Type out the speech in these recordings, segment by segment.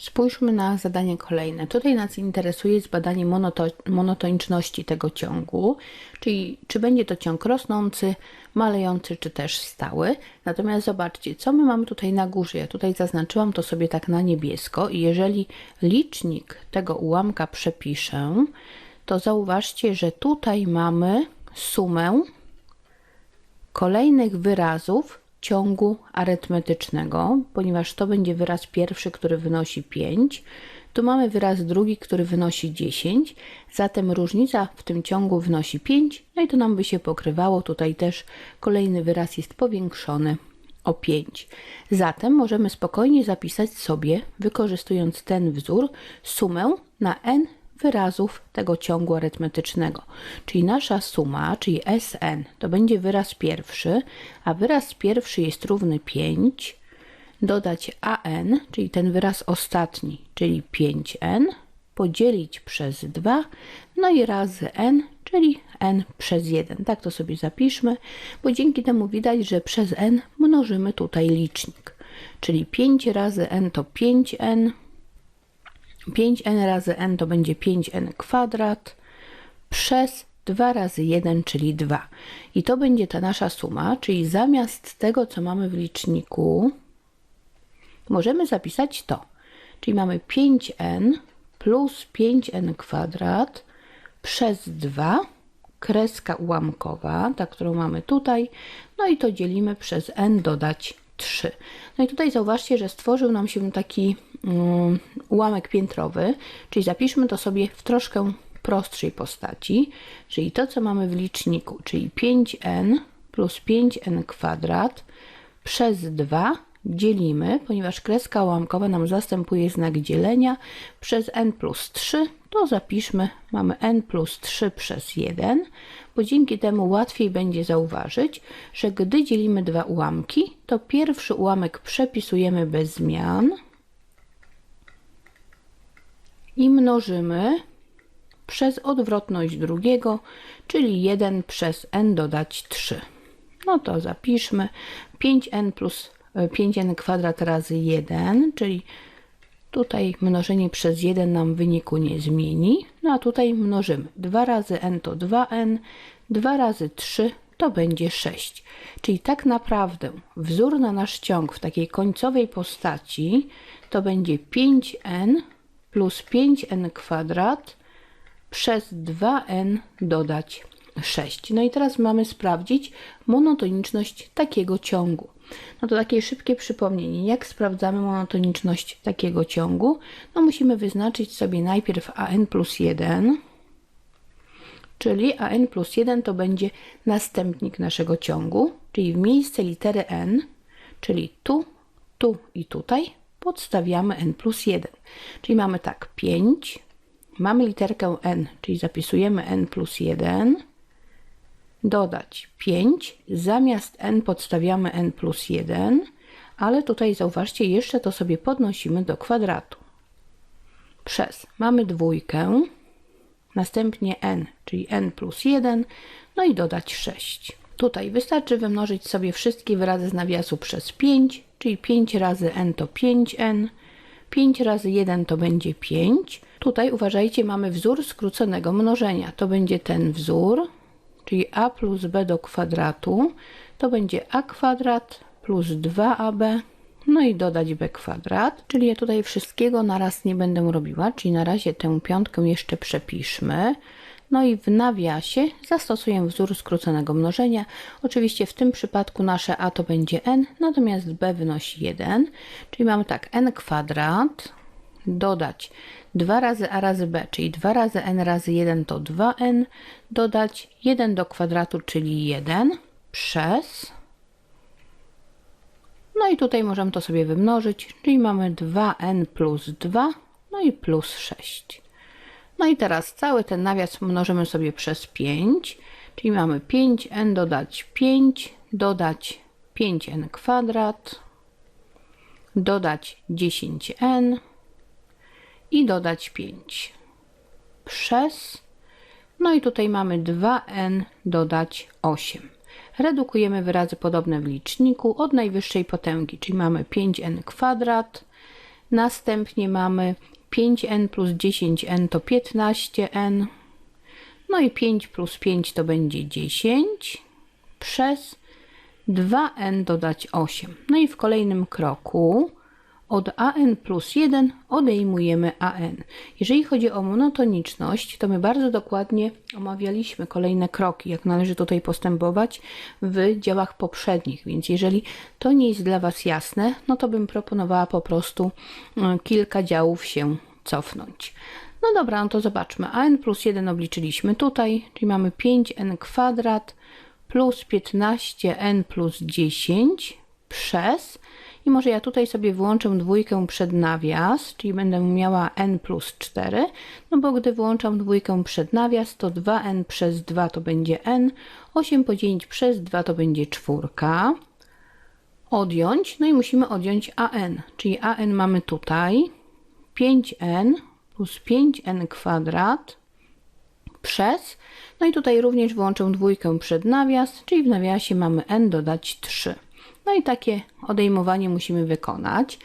Spójrzmy na zadanie kolejne. Tutaj nas interesuje zbadanie monoto monotoniczności tego ciągu, czyli czy będzie to ciąg rosnący, malejący, czy też stały. Natomiast zobaczcie, co my mamy tutaj na górze. Ja tutaj zaznaczyłam to sobie tak na niebiesko i jeżeli licznik tego ułamka przepiszę, to zauważcie, że tutaj mamy sumę kolejnych wyrazów ciągu arytmetycznego, ponieważ to będzie wyraz pierwszy, który wynosi 5. Tu mamy wyraz drugi, który wynosi 10, zatem różnica w tym ciągu wynosi 5, no i to nam by się pokrywało. Tutaj też kolejny wyraz jest powiększony o 5. Zatem możemy spokojnie zapisać sobie, wykorzystując ten wzór, sumę na n wyrazów tego ciągu arytmetycznego. Czyli nasza suma, czyli Sn, to będzie wyraz pierwszy, a wyraz pierwszy jest równy 5, dodać an, czyli ten wyraz ostatni, czyli 5n, podzielić przez 2, no i razy n, czyli n przez 1. Tak to sobie zapiszmy, bo dzięki temu widać, że przez n mnożymy tutaj licznik. Czyli 5 razy n to 5n, 5n razy n to będzie 5n kwadrat przez 2 razy 1, czyli 2. I to będzie ta nasza suma, czyli zamiast tego, co mamy w liczniku, możemy zapisać to. Czyli mamy 5n plus 5n kwadrat przez 2, kreska ułamkowa, ta, którą mamy tutaj, no i to dzielimy przez n dodać 3. No i tutaj zauważcie, że stworzył nam się taki ułamek piętrowy, czyli zapiszmy to sobie w troszkę prostszej postaci, czyli to, co mamy w liczniku, czyli 5n plus 5n kwadrat przez 2 dzielimy, ponieważ kreska ułamkowa nam zastępuje znak dzielenia, przez n plus 3, to zapiszmy, mamy n plus 3 przez 1, bo dzięki temu łatwiej będzie zauważyć, że gdy dzielimy dwa ułamki, to pierwszy ułamek przepisujemy bez zmian i mnożymy przez odwrotność drugiego, czyli 1 przez n dodać 3. No to zapiszmy 5n plus 5n kwadrat razy 1, czyli tutaj mnożenie przez 1 nam wyniku nie zmieni. No a tutaj mnożymy 2 razy n to 2n, 2 razy 3 to będzie 6. Czyli tak naprawdę wzór na nasz ciąg w takiej końcowej postaci to będzie 5n plus 5n kwadrat przez 2n dodać 6. No i teraz mamy sprawdzić monotoniczność takiego ciągu. No to takie szybkie przypomnienie. Jak sprawdzamy monotoniczność takiego ciągu? No musimy wyznaczyć sobie najpierw an plus 1, czyli an plus 1 to będzie następnik naszego ciągu, czyli w miejsce litery n, czyli tu, tu i tutaj podstawiamy n plus 1. Czyli mamy tak 5, mamy literkę n, czyli zapisujemy n plus 1, dodać 5, zamiast n podstawiamy n plus 1, ale tutaj zauważcie, jeszcze to sobie podnosimy do kwadratu. Przez. Mamy dwójkę, następnie n, czyli n plus 1, no i dodać 6. Tutaj wystarczy wymnożyć sobie wszystkie wyrazy z nawiasu przez 5, czyli 5 razy n to 5n, 5 razy 1 to będzie 5. Tutaj uważajcie, mamy wzór skróconego mnożenia. To będzie ten wzór, czyli a plus b do kwadratu, to będzie a kwadrat plus 2ab, no i dodać b kwadrat, czyli ja tutaj wszystkiego na raz nie będę robiła, czyli na razie tę piątkę jeszcze przepiszmy. No i w nawiasie zastosuję wzór skróconego mnożenia. Oczywiście w tym przypadku nasze a to będzie n, natomiast b wynosi 1, czyli mamy tak n kwadrat dodać 2 razy a razy b, czyli 2 razy n razy 1 to 2n, dodać 1 do kwadratu, czyli 1 przez no i tutaj możemy to sobie wymnożyć, czyli mamy 2n plus 2, no i plus 6. No i teraz cały ten nawias mnożymy sobie przez 5, czyli mamy 5n dodać 5, dodać 5n kwadrat, dodać 10n i dodać 5 przez, no i tutaj mamy 2n dodać 8. Redukujemy wyrazy podobne w liczniku od najwyższej potęgi, czyli mamy 5n kwadrat Następnie mamy 5n plus 10n to 15n. No i 5 plus 5 to będzie 10 przez 2n dodać 8. No i w kolejnym kroku od an plus 1 odejmujemy an. Jeżeli chodzi o monotoniczność, to my bardzo dokładnie omawialiśmy kolejne kroki, jak należy tutaj postępować w działach poprzednich. Więc jeżeli to nie jest dla Was jasne, no to bym proponowała po prostu e, kilka działów się cofnąć. No dobra, no to zobaczmy. an plus 1 obliczyliśmy tutaj, czyli mamy 5n kwadrat plus 15n plus 10 przez i może ja tutaj sobie włączę dwójkę przed nawias, czyli będę miała n plus 4, no bo gdy włączam dwójkę przed nawias, to 2n przez 2 to będzie n, 8 podzielić przez 2 to będzie czwórka. Odjąć, no i musimy odjąć an, czyli an mamy tutaj 5n plus 5n kwadrat przez, no i tutaj również włączę dwójkę przed nawias, czyli w nawiasie mamy n dodać 3. No i takie odejmowanie musimy wykonać.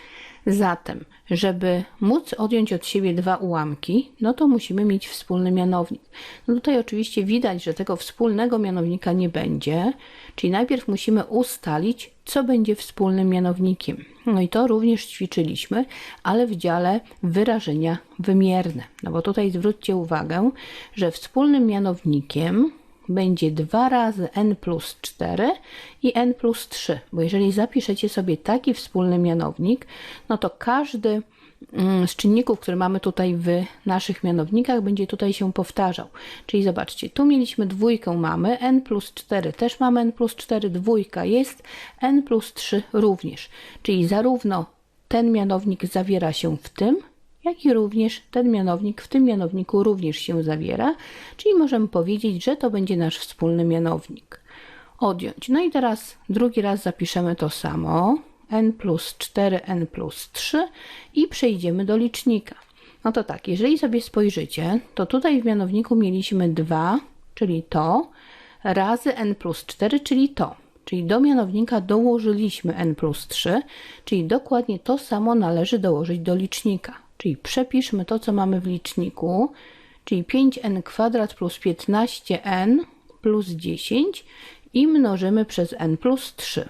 Zatem, żeby móc odjąć od siebie dwa ułamki, no to musimy mieć wspólny mianownik. No tutaj oczywiście widać, że tego wspólnego mianownika nie będzie, czyli najpierw musimy ustalić, co będzie wspólnym mianownikiem. No i to również ćwiczyliśmy, ale w dziale wyrażenia wymierne. No bo tutaj zwróćcie uwagę, że wspólnym mianownikiem będzie 2 razy n plus 4 i n plus 3, bo jeżeli zapiszecie sobie taki wspólny mianownik, no to każdy mm, z czynników, które mamy tutaj w naszych mianownikach, będzie tutaj się powtarzał. Czyli zobaczcie, tu mieliśmy dwójkę mamy, n plus 4 też mamy n plus 4, dwójka jest, n plus 3 również. Czyli zarówno ten mianownik zawiera się w tym, jak i również ten mianownik w tym mianowniku również się zawiera, czyli możemy powiedzieć, że to będzie nasz wspólny mianownik. Odjąć. No i teraz drugi raz zapiszemy to samo, n plus 4, n plus 3 i przejdziemy do licznika. No to tak, jeżeli sobie spojrzycie, to tutaj w mianowniku mieliśmy 2, czyli to, razy n plus 4, czyli to. Czyli do mianownika dołożyliśmy n plus 3, czyli dokładnie to samo należy dołożyć do licznika. Czyli przepiszmy to, co mamy w liczniku, czyli 5n kwadrat plus 15n plus 10 i mnożymy przez n plus 3.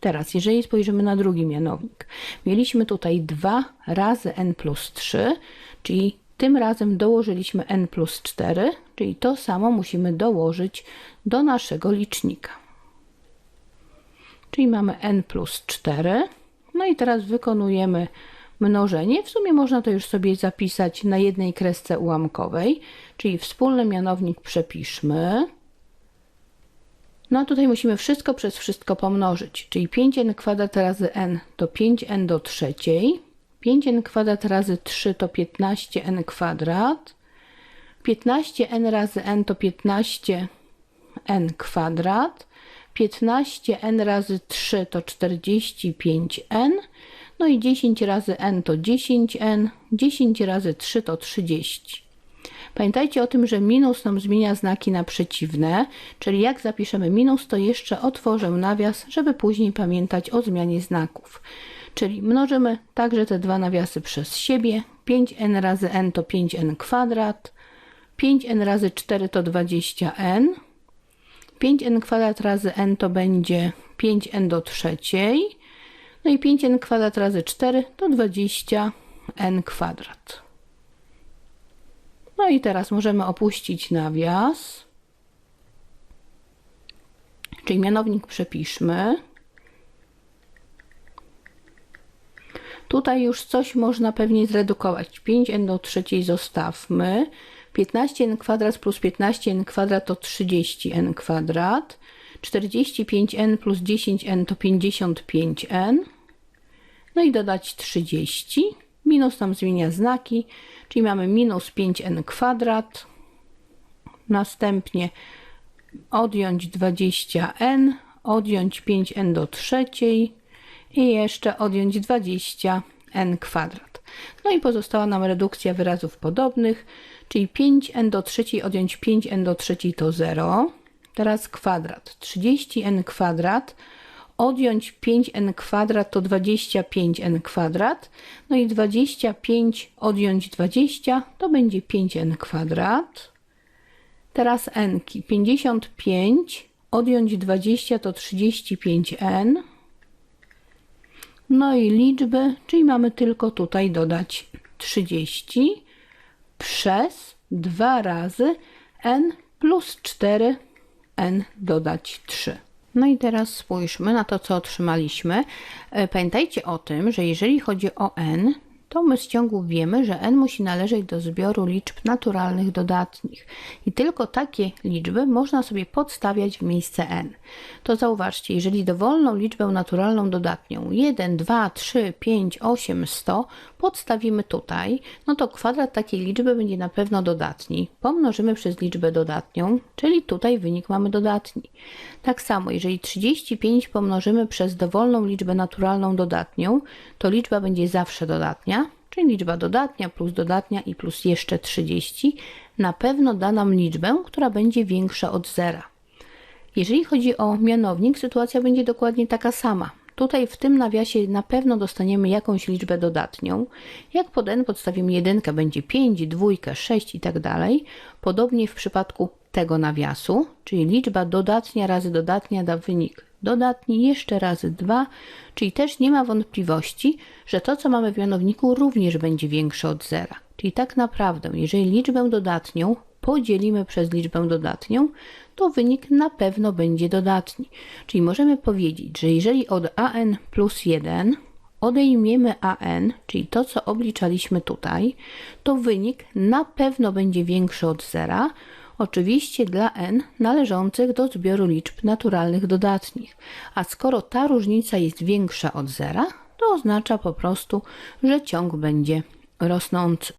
Teraz, jeżeli spojrzymy na drugi mianownik, mieliśmy tutaj 2 razy n plus 3, czyli tym razem dołożyliśmy n plus 4, czyli to samo musimy dołożyć do naszego licznika. Czyli mamy n plus 4. No i teraz wykonujemy mnożenie. W sumie można to już sobie zapisać na jednej kresce ułamkowej, czyli wspólny mianownik przepiszmy. No a tutaj musimy wszystko przez wszystko pomnożyć, czyli 5n kwadrat razy n to 5n do trzeciej, 5n kwadrat razy 3 to 15n kwadrat, 15n razy n to 15n kwadrat, 15n razy 3 to 45n, no i 10 razy n to 10n, 10 razy 3 to 30. Pamiętajcie o tym, że minus nam zmienia znaki na przeciwne, czyli jak zapiszemy minus, to jeszcze otworzę nawias, żeby później pamiętać o zmianie znaków. Czyli mnożymy także te dwa nawiasy przez siebie. 5n razy n to 5n kwadrat, 5n razy 4 to 20n, 5n kwadrat razy n to będzie 5n do trzeciej, no i 5n kwadrat razy 4 to 20n kwadrat. No i teraz możemy opuścić nawias. Czyli mianownik przepiszmy. Tutaj już coś można pewnie zredukować. 5n do trzeciej zostawmy. 15n kwadrat plus 15n kwadrat to 30n kwadrat. 45n plus 10n to 55n. No i dodać 30. Minus nam zmienia znaki, czyli mamy minus 5n kwadrat. Następnie odjąć 20n, odjąć 5n do trzeciej i jeszcze odjąć 20n kwadrat. No i pozostała nam redukcja wyrazów podobnych, czyli 5n do trzeciej odjąć 5n do trzeciej to 0. Teraz kwadrat. 30n kwadrat odjąć 5n kwadrat to 25n kwadrat. No i 25 odjąć 20 to będzie 5n kwadrat. Teraz n. -ki. 55 odjąć 20 to 35n. No i liczby, czyli mamy tylko tutaj dodać 30 przez 2 razy n plus 4 n dodać 3. No i teraz spójrzmy na to, co otrzymaliśmy. E, Pamiętajcie o tym, że jeżeli chodzi o n, to my z ciągów wiemy, że n musi należeć do zbioru liczb naturalnych dodatnich. I tylko takie liczby można sobie podstawiać w miejsce n. To zauważcie, jeżeli dowolną liczbę naturalną dodatnią 1, 2, 3, 5, 8, 100 podstawimy tutaj, no to kwadrat takiej liczby będzie na pewno dodatni. Pomnożymy przez liczbę dodatnią, czyli tutaj wynik mamy dodatni. Tak samo, jeżeli 35 pomnożymy przez dowolną liczbę naturalną dodatnią, to liczba będzie zawsze dodatnia, czyli liczba dodatnia plus dodatnia i plus jeszcze 30 na pewno da nam liczbę, która będzie większa od zera. Jeżeli chodzi o mianownik, sytuacja będzie dokładnie taka sama. Tutaj w tym nawiasie na pewno dostaniemy jakąś liczbę dodatnią. Jak pod n podstawimy 1, będzie 5, 2, 6 i tak dalej. Podobnie w przypadku tego nawiasu, czyli liczba dodatnia razy dodatnia da wynik dodatni jeszcze razy 2, czyli też nie ma wątpliwości, że to, co mamy w mianowniku, również będzie większe od zera. Czyli tak naprawdę, jeżeli liczbę dodatnią podzielimy przez liczbę dodatnią, to wynik na pewno będzie dodatni. Czyli możemy powiedzieć, że jeżeli od an plus 1 odejmiemy an, czyli to, co obliczaliśmy tutaj, to wynik na pewno będzie większy od zera, oczywiście dla n należących do zbioru liczb naturalnych dodatnich. A skoro ta różnica jest większa od zera, to oznacza po prostu, że ciąg będzie rosnący.